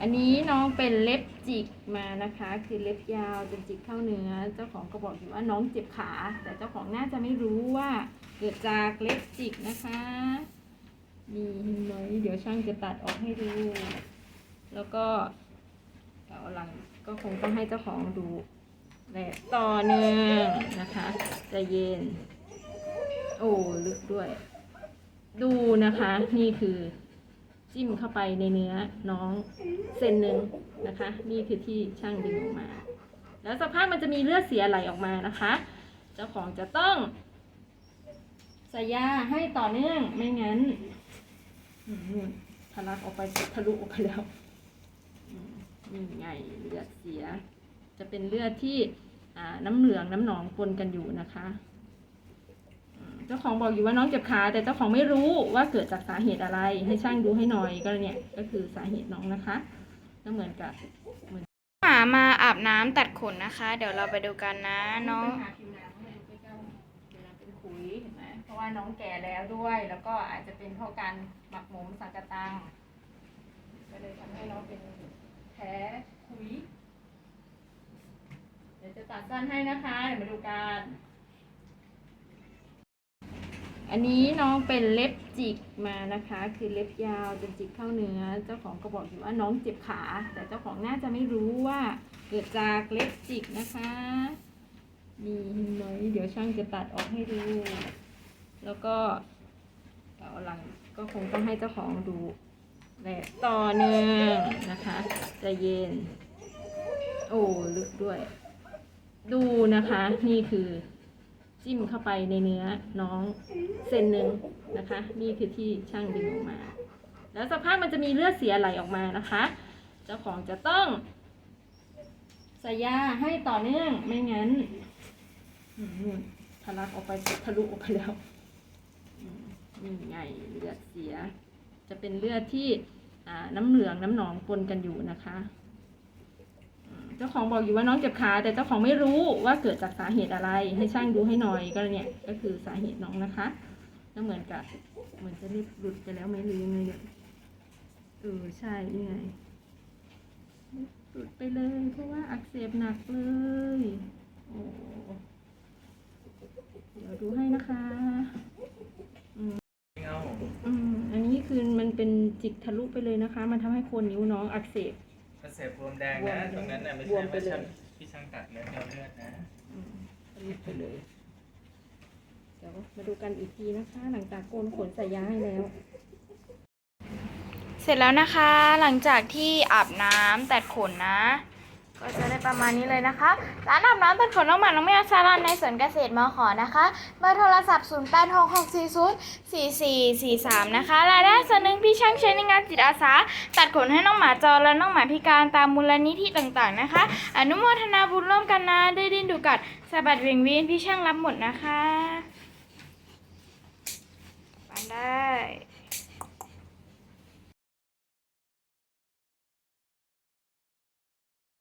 อันนี้น้องเป็นเล็บจิกมานะคะ คือเล็บยาวจนจิกเข้าเนื้อ เจ้าของก็บอกอยู่ว่าน้องเจ็บขา แต่เจ้าของน่าจะไม่รู้ว่าเกิดจากเล็บจิกนะคะนี่เห็นไหมเดี๋ยวช่างจะตัดออกให้ดู แล้วก็เดี๋ยวหลังก็คงต้องให้เจ้าของดูแบบต่อเนื่องนะคะใจะเย็น โอ้ลึกด้วย ดูนะคะ นี่คือ จิ้มเข้าไปในเนื้อน้องเซนหนึ่งนะคะ นี่คือที่ช่างดึงออกมา แล้วสักพักมันจะมีเลือดเสียไหลออกมานะคะ เจ้าของจะต้องใส่ยาให้ต่อเนื่องไม่งั้นทะลักออกไปทะลุออกไปแล้วนี่ไงเลือดเสีย จะเป็นเลือดที่น้ำเหลืองน้ำหนองปนกันอยู่นะคะ เจ้าของบอกอยู่ว่าน้องเจ็บขาแต่เจ้าของไม่รู้ว่าเกิดจากสาเหตุอะไร ให้ช่างดูให้หน่อยก็เนี่ยก็คือสาเหตุน้องนะคะ ก็เหมือนกับเหมือนหมามาอาบน้ำตัดขนนะคะ เดี๋ยวเราไปดูกันนะน้องหาผิวหนังให้ดูใกล้ๆผิวหนังเป็นขุยเห็นไหมเพราะว่าน้องแก่แล้วด้วย แล้วก็อาจจะเป็นเพราะการหมักหมมสังกะตังก็เลยทำให้น้องเป็นแผลขุย เดี๋ยวจะตัดสั้นให้นะคะเดี๋ยวมาดูกัน อันนี้น้องเป็นเล็บจิกมานะคะ คือเล็บยาวจนจิกเข้าเนื้อ เจ้าของก็บอกอยู่ว่าน้องเจ็บขา แต่เจ้าของน่าจะไม่รู้ว่าเกิดจากเล็บจิกนะคะนี่เห็นไหมเดี๋ยวช่างจะตัดออกให้ดู แล้วก็เดี๋ยวหลังก็คงต้องให้เจ้าของดูแบบต่อเนื่องนะคะจะเย็น โอ้ลึกด้วย ดูนะคะ นี่คือ จิ้มเข้าไปในเนื้อน้องเซนหนึ่งนะคะ นี่คือที่ช่างดึงออกมา แล้วสักพักมันจะมีเลือดเสียไหลออกมานะคะ เจ้าของจะต้องใส่ยาให้ต่อเนื่องไม่งั้นทะลักออกไปทะลุออกไปแล้วนี่ไงเลือดเสีย จะเป็นเลือดที่น้ำเหลืองน้ำหนองปนกันอยู่นะคะ เจ้าของบอกอยู่ว่าน้องเจ็บขาแต่เจ้าของไม่รู้ว่าเกิดจากสาเหตุอะไร ให้ช่างดูให้หน่อยก็เนี่ยก็คือสาเหตุน้องนะคะก็เหมือนกับเหมือนจะรีบหลุดไปแล้วไหมหรือยังไงเนี่ยเออใช่นี่ไงหลุดไปเลย เพราะว่าอักเสบหนักเลยโอ้เดี๋ยวดูให้นะคะอืมอันนี้คือมันเป็นจิกทะลุไปเลยนะคะ มันทำให้โคนนิ้วน้องอักเสบ กระเสบบวมแดงนะ ตรงนั้นน่ะไม่บใช่วมไปว่าเลยช่างที่ช่างตัดเลือดเลือดนะอืมทะลุไปเลย เดี๋ยวมาดูกันอีกทีนะคะ หลังจากโกนขนใส่ยาให้แล้ว เสร็จแล้วนะคะ หลังจากที่อาบน้ำตัดขนนะ ก็จะได้ประมาณนี้เลยนะคะ ร้านอาบน้ำตัดขนน้องหมา น้องแมวซาลอนในสวนเกษตรมขอนะคะ เบอร์โทรศัพท์ 0 8 6 6 4 0 4 4 4 3 นะคะ รายได้ส่วนหนึ่งพี่ช่างใช้ในงานจิตอาสา ตัดขนให้น้องหมาจรและน้องหมาพิการตามมูลนิธิต่างๆนะคะ อนุโมทนาบุญร่วมกันนะ ได้ดินดูกัดสะบัดเวียงเวียนพี่ช่างรับหมดนะคะได้